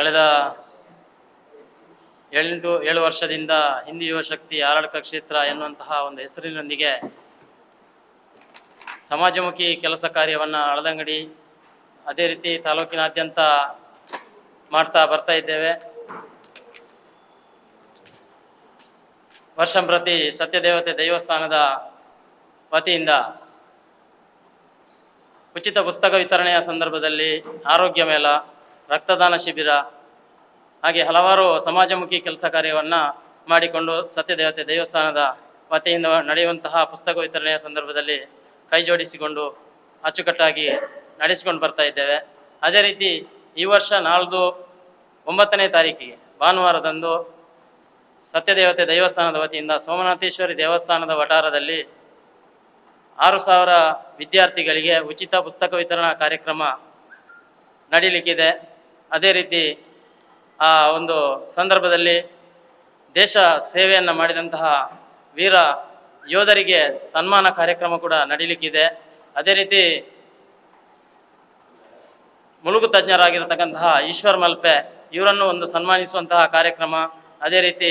ಕಳೆದ ಏಳೆಂಟು ಏಳು ವರ್ಷದಿಂದ ಹಿಂದಿ ಯುವ ಶಕ್ತಿ ಆಡಳಿತ ಕ್ಷೇತ್ರ ಎನ್ನುವಂತಹ ಒಂದು ಹೆಸರಿನೊಂದಿಗೆ ಸಮಾಜಮುಖಿ ಕೆಲಸ ಕಾರ್ಯವನ್ನು ಅಳದಂಗಡಿ ಅದೇ ರೀತಿ ತಾಲೂಕಿನಾದ್ಯಂತ ಮಾಡ್ತಾ ಬರ್ತಾ ಇದ್ದೇವೆ. ವರ್ಷಂಪ್ರತಿ ಸತ್ಯದೇವತೆ ದೇವಸ್ಥಾನದ ವತಿಯಿಂದ ಉಚಿತ ಪುಸ್ತಕ ವಿತರಣೆಯ ಸಂದರ್ಭದಲ್ಲಿ ಆರೋಗ್ಯ ಮೇಳ ರಕ್ತದಾನ ಶಿಬಿರ, ಹಾಗೆ ಹಲವಾರು ಸಮಾಜಮುಖಿ ಕೆಲಸ ಕಾರ್ಯವನ್ನು ಮಾಡಿಕೊಂಡು ಸತ್ಯದೇವತೆ ದೇವಸ್ಥಾನದ ವತಿಯಿಂದ ನಡೆಯುವಂತಹ ಪುಸ್ತಕ ವಿತರಣೆಯ ಸಂದರ್ಭದಲ್ಲಿ ಕೈಜೋಡಿಸಿಕೊಂಡು ಅಚ್ಚುಕಟ್ಟಾಗಿ ನಡೆಸಿಕೊಂಡು ಬರ್ತಾ ಇದ್ದೇವೆ. ಅದೇ ರೀತಿ ಈ ವರ್ಷ ನಾಳ್ದು ಒಂಬತ್ತನೇ ತಾರೀಕಿಗೆ, ಭಾನುವಾರದಂದು ಸತ್ಯದೇವತೆ ದೇವಸ್ಥಾನದ ವತಿಯಿಂದ ಸೋಮನಾಥೇಶ್ವರಿ ದೇವಸ್ಥಾನದ ವಠಾರದಲ್ಲಿ ಆರು ಸಾವಿರ ವಿದ್ಯಾರ್ಥಿಗಳಿಗೆ ಉಚಿತ ಪುಸ್ತಕ ವಿತರಣಾ ಕಾರ್ಯಕ್ರಮ ನಡೀಲಿಕ್ಕಿದೆ. ಅದೇ ರೀತಿ ಆ ಒಂದು ಸಂದರ್ಭದಲ್ಲಿ ದೇಶ ಸೇವೆಯನ್ನು ಮಾಡಿದಂತಹ ವೀರ ಯೋಧರಿಗೆ ಸನ್ಮಾನ ಕಾರ್ಯಕ್ರಮ ಕೂಡ ನಡೀಲಿಕ್ಕಿದೆ. ಅದೇ ರೀತಿ ಮುಳುಗು ತಜ್ಞರಾಗಿರತಕ್ಕಂತಹ ಈಶ್ವರ್ ಮಲ್ಪೆ ಇವರನ್ನು ಒಂದು ಸನ್ಮಾನಿಸುವಂತಹ ಕಾರ್ಯಕ್ರಮ. ಅದೇ ರೀತಿ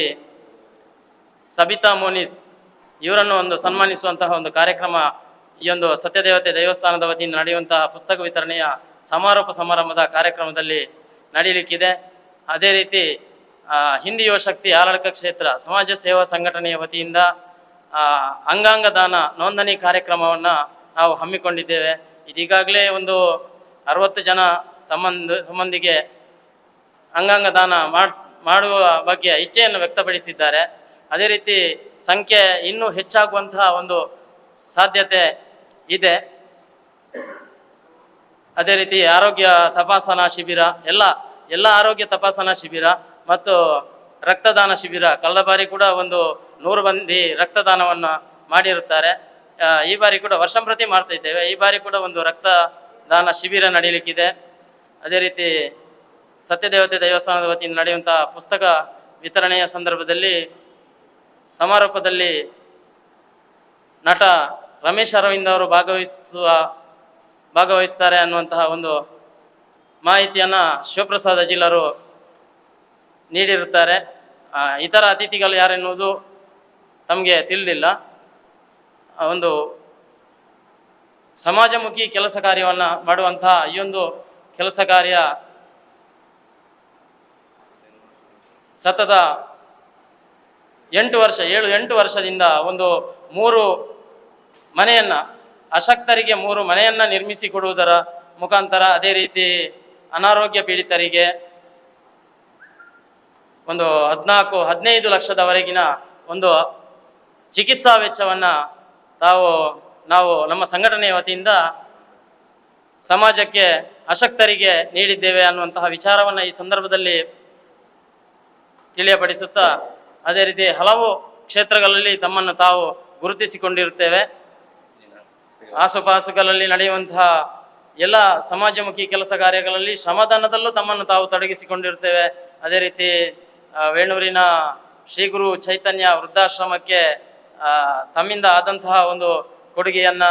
ಸಬಿತಾ ಮೋನಿಸ್ ಇವರನ್ನು ಒಂದು ಸನ್ಮಾನಿಸುವಂತಹ ಒಂದು ಕಾರ್ಯಕ್ರಮ. ಈ ಒಂದು ಸತ್ಯದೇವತೆ ದೇವಸ್ಥಾನದ ವತಿಯಿಂದ ನಡೆಯುವಂತಹ ಪುಸ್ತಕ ವಿತರಣೆಯ ಸಮಾರೋಪ ಸಮಾರಂಭದ ಕಾರ್ಯಕ್ರಮದಲ್ಲಿ ನಡೀಲಿಕ್ಕಿದೆ. ಅದೇ ರೀತಿ ಹಿಂದಿ ಯುವಶಕ್ತಿ ಆಡಳಿತ ಕ್ಷೇತ್ರ, ಸಮಾಜ ಸೇವಾ ಸಂಘಟನೆಯ ವತಿಯಿಂದ ಅಂಗಾಂಗ ದಾನ ನೋಂದಣಿ ಕಾರ್ಯಕ್ರಮವನ್ನು ನಾವು ಹಮ್ಮಿಕೊಂಡಿದ್ದೇವೆ. ಇದೀಗಾಗಲೇ ಒಂದು ಅರವತ್ತು ಜನ ತಮ್ಮಂದು, ತಮ್ಮೊಂದಿಗೆ ಅಂಗಾಂಗ ದಾನ ಮಾಡುವ ಬಗ್ಗೆ ಇಚ್ಛೆಯನ್ನು ವ್ಯಕ್ತಪಡಿಸಿದ್ದಾರೆ. ಅದೇ ರೀತಿ, ಸಂಖ್ಯೆ ಇನ್ನೂ ಹೆಚ್ಚಾಗುವಂತಹ ಒಂದು ಸಾಧ್ಯತೆ ಇದೆ. ಅದೇ ರೀತಿ ಆರೋಗ್ಯ ತಪಾಸಣಾ ಶಿಬಿರ, ಎಲ್ಲ ಎಲ್ಲ ಆರೋಗ್ಯ ತಪಾಸಣಾ ಶಿಬಿರ ಮತ್ತು ರಕ್ತದಾನ ಶಿಬಿರ. ಕಳೆದ ಬಾರಿ ಕೂಡ ಒಂದು ನೂರು ಮಂದಿ ರಕ್ತದಾನವನ್ನು ಮಾಡಿರುತ್ತಾರೆ. ಈ ಬಾರಿ ಕೂಡ ವರ್ಷಂಪ್ರತಿ ಮಾಡ್ತಾ ಇದ್ದೇವೆ. ಈ ಬಾರಿ ಕೂಡ ಒಂದು ರಕ್ತದಾನ ಶಿಬಿರ ನಡೀಲಿಕ್ಕಿದೆ. ಅದೇ ರೀತಿ ಸತ್ಯದೇವತೆ ದೇವಸ್ಥಾನದ ವತಿಯಿಂದ ನಡೆಯುವಂಥ ಪುಸ್ತಕ ವಿತರಣೆಯ ಸಂದರ್ಭದಲ್ಲಿ ಸಮಾರೋಪದಲ್ಲಿ ನಟ ರಮೇಶ್ ಅರವಿಂದ್ ಅವರು ಭಾಗವಹಿಸುವ ಭಾಗವಹಿಸ್ತಾರೆ ಅನ್ನುವಂತಹ ಒಂದು ಮಾಹಿತಿಯನ್ನು ಶಿವಪ್ರಸಾದ ಅಜಿಲರು ನೀಡಿರುತ್ತಾರೆ. ಇತರ ಅತಿಥಿಗಳು ಯಾರೆನ್ನುವುದು ತಮಗೆ ತಿಳಿದಿಲ್ಲ. ಒಂದು ಸಮಾಜಮುಖಿ ಕೆಲಸ ಕಾರ್ಯವನ್ನು ಮಾಡುವಂತಹ ಈ ಒಂದು ಕೆಲಸ ಕಾರ್ಯ ಸತತ ಎಂಟು ವರ್ಷ, ಏಳು, ಎಂಟು ವರ್ಷದಿಂದ ಒಂದು ಮೂರು ಮನೆಯನ್ನ ಅಶಕ್ತರಿಗೆ ಮೂರು ಮನೆಯನ್ನ ನಿರ್ಮಿಸಿ ಕೊಡುವುದರ ಮುಖಾಂತರ ಅದೇ ರೀತಿ ಅನಾರೋಗ್ಯ ಪೀಡಿತರಿಗೆ ಒಂದು ಹದಿನಾಲ್ಕು, ಹದಿನೈದು ಲಕ್ಷದವರೆಗಿನ ಒಂದು ಚಿಕಿತ್ಸಾ ವೆಚ್ಚವನ್ನು ತಾವು, ನಾವು ನಮ್ಮ ಸಂಘಟನೆಯ ವತಿಯಿಂದ ಸಮಾಜಕ್ಕೆ ಅಶಕ್ತರಿಗೆ ನೀಡಿದ್ದೇವೆ ಅನ್ನುವಂತಹ ವಿಚಾರವನ್ನು ಈ ಸಂದರ್ಭದಲ್ಲಿ ತಿಳಿಯಪಡಿಸುತ್ತಾ, ಅದೇ ರೀತಿ ಹಲವು ಕ್ಷೇತ್ರಗಳಲ್ಲಿ ತಮ್ಮನ್ನು ತಾವು ಗುರುತಿಸಿಕೊಂಡಿರುತ್ತೇವೆ. ಆಸುಪಾಸುಗಳಲ್ಲಿ ನಡೆಯುವಂತಹ ಎಲ್ಲ ಸಮಾಜಮುಖಿ ಕೆಲಸ ಕಾರ್ಯಗಳಲ್ಲಿ ಶ್ರಮದಾನದಲ್ಲೂ ತಮ್ಮನ್ನು ತಾವು ತೊಡಗಿಸಿಕೊಂಡಿರ್ತೇವೆ. ಅದೇ ರೀತಿ ವೇಣೂರಿನ ಶ್ರೀ ಗುರು ಚೈತನ್ಯ ವೃದ್ಧಾಶ್ರಮಕ್ಕೆ ತಮ್ಮಿಂದ ಆದಂತಹ ಒಂದು ಕೊಡುಗೆಯನ್ನು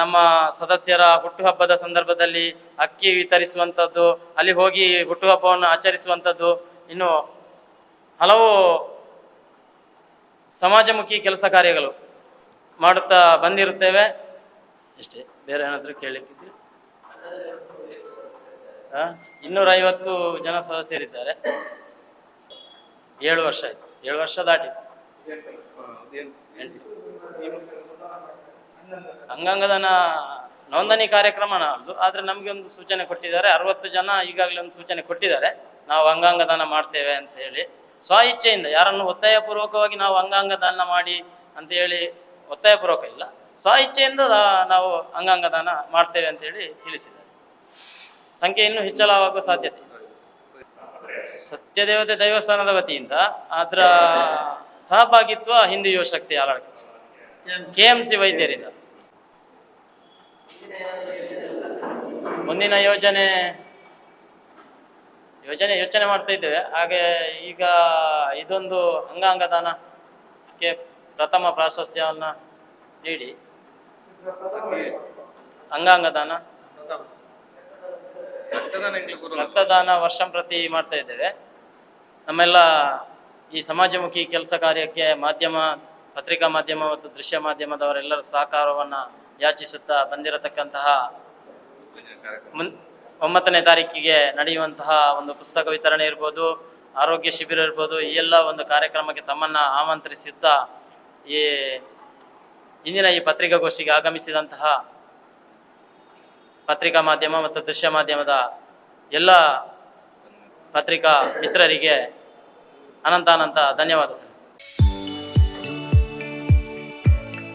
ನಮ್ಮ ಸದಸ್ಯರ ಹುಟ್ಟುಹಬ್ಬದ ಸಂದರ್ಭದಲ್ಲಿ ಅಕ್ಕಿ ವಿತರಿಸುವಂಥದ್ದು ಅಲ್ಲಿ ಹೋಗಿ ಹುಟ್ಟುಹಬ್ಬವನ್ನು ಆಚರಿಸುವಂಥದ್ದು ಇನ್ನು ಹಲವು ಸಮಾಜಮುಖಿ ಕೆಲಸ ಕಾರ್ಯಗಳು ಮಾಡುತ್ತಾ ಬಂದಿರುತ್ತೇವೆ. ಅಷ್ಟೇ. ಬೇರೆ ಏನಾದರೂ ಕೇಳಲಿಕ್ಕಿದೆ ಇನ್ನೂರೈವತ್ತು ಜನ ಸದಸ್ಯರಿದ್ದಾರೆ. ಏಳು ವರ್ಷ ಆಯ್ತು. ಏಳು ವರ್ಷ ದಾಟಿತ್ತು. ಅಂಗಾಂಗದಾನ ನೋಂದಣಿ ಕಾರ್ಯಕ್ರಮ ನಮ್ಮದು ಆದರೆ ನಮಗೆ ಒಂದು ಸೂಚನೆ ಕೊಟ್ಟಿದ್ದಾರೆ. ಅರವತ್ತು ಜನ ಈಗಾಗಲೇ ಒಂದು ಸೂಚನೆ ಕೊಟ್ಟಿದ್ದಾರೆ. ನಾವು ಅಂಗಾಂಗದಾನ ಮಾಡ್ತೇವೆ ಅಂತ ಹೇಳಿ. ಸ್ವ ಇಚ್ಛೆಯಿಂದ ಯಾರನ್ನು ಒತ್ತಾಯಪೂರ್ವಕವಾಗಿ ನಾವು ಅಂಗಾಂಗದಾನ ಮಾಡಿ ಅಂತ ಹೇಳಿ ಒತ್ತಾಯಪೂರ್ವಕ ಇಲ್ಲ. ಸ್ವ ಇಚ್ಛೆಯಿಂದ ನಾವು ಅಂಗಾಂಗದಾನ ಮಾಡ್ತೇವೆ ಅಂತ ಹೇಳಿ ತಿಳಿಸಿದ್ದಾರೆ. ಸಂಖ್ಯೆ ಇನ್ನೂ ಹೆಚ್ಚಳವಾಗುವ ಸಾಧ್ಯತೆ. ಸತ್ಯದೇವತೆ ದೈವಸ್ಥಾನದ ವತಿಯಿಂದ ಅದರ ಸಹಭಾಗಿತ್ವ ಹಿಂದೂ ಯುವ ಶಕ್ತಿ ಆಡಳಿತ ಕೆ ಎಂ ಸಿ ವೈದ್ಯರಿಂದ. ಮುಂದಿನ ಯೋಜನೆ ಯೋಜನೆ ಯೋಚನೆ ಮಾಡ್ತಾ ಇದ್ದೇವೆ. ಹಾಗೆ ಈಗ ಇದೊಂದು ಅಂಗಾಂಗದಾನಕ್ಕೆ ಪ್ರಥಮ ಪ್ರಾಶಸ್ತ್ಯವನ್ನು ನೀಡಿ ಅಂಗಾಂಗ ದಾನ ರಕ್ತದಾನ ವರ್ಷ ಪ್ರತಿ ಮಾಡ್ತಾ ಇದ್ದೇವೆ. ನಮ್ಮೆಲ್ಲ ಈ ಸಮಾಜಮುಖಿ ಕೆಲಸ ಕಾರ್ಯಕ್ಕೆ ಮಾಧ್ಯಮ ಪತ್ರಿಕಾ ಮಾಧ್ಯಮ ಮತ್ತು ದೃಶ್ಯ ಮಾಧ್ಯಮದವರೆಲ್ಲರ ಸಹಕಾರವನ್ನು ಯಾಚಿಸುತ್ತಾ ಬಂದಿರತಕ್ಕಂತಹ ಮುನ್ ಒಂಬತ್ತನೇ ತಾರೀಕಿಗೆ ನಡೆಯುವಂತಹ ಒಂದು ಪುಸ್ತಕ ವಿತರಣೆ ಇರ್ಬೋದು ಆರೋಗ್ಯ ಶಿಬಿರ ಇರ್ಬೋದು ಈ ಎಲ್ಲ ಒಂದು ಕಾರ್ಯಕ್ರಮಕ್ಕೆ ತಮ್ಮನ್ನ ಆಮಂತ್ರಿಸುತ್ತಾ ಈ ಇಂದಿನ ಈ ಪತ್ರಿಕಾಗೋಷ್ಠಿಗೆ ಆಗಮಿಸಿದಂತಹ ಪತ್ರಿಕಾ ಮಾಧ್ಯಮ ಮತ್ತು ದೃಶ್ಯ ಮಾಧ್ಯಮದ ಎಲ್ಲ ಪತ್ರಿಕಾ ಮಿತ್ರರಿಗೆ ಅನಂತಾನಂತ ಅನಂತ ಧನ್ಯವಾದ ಸಲ್ಲಿಸ್ತೇನೆ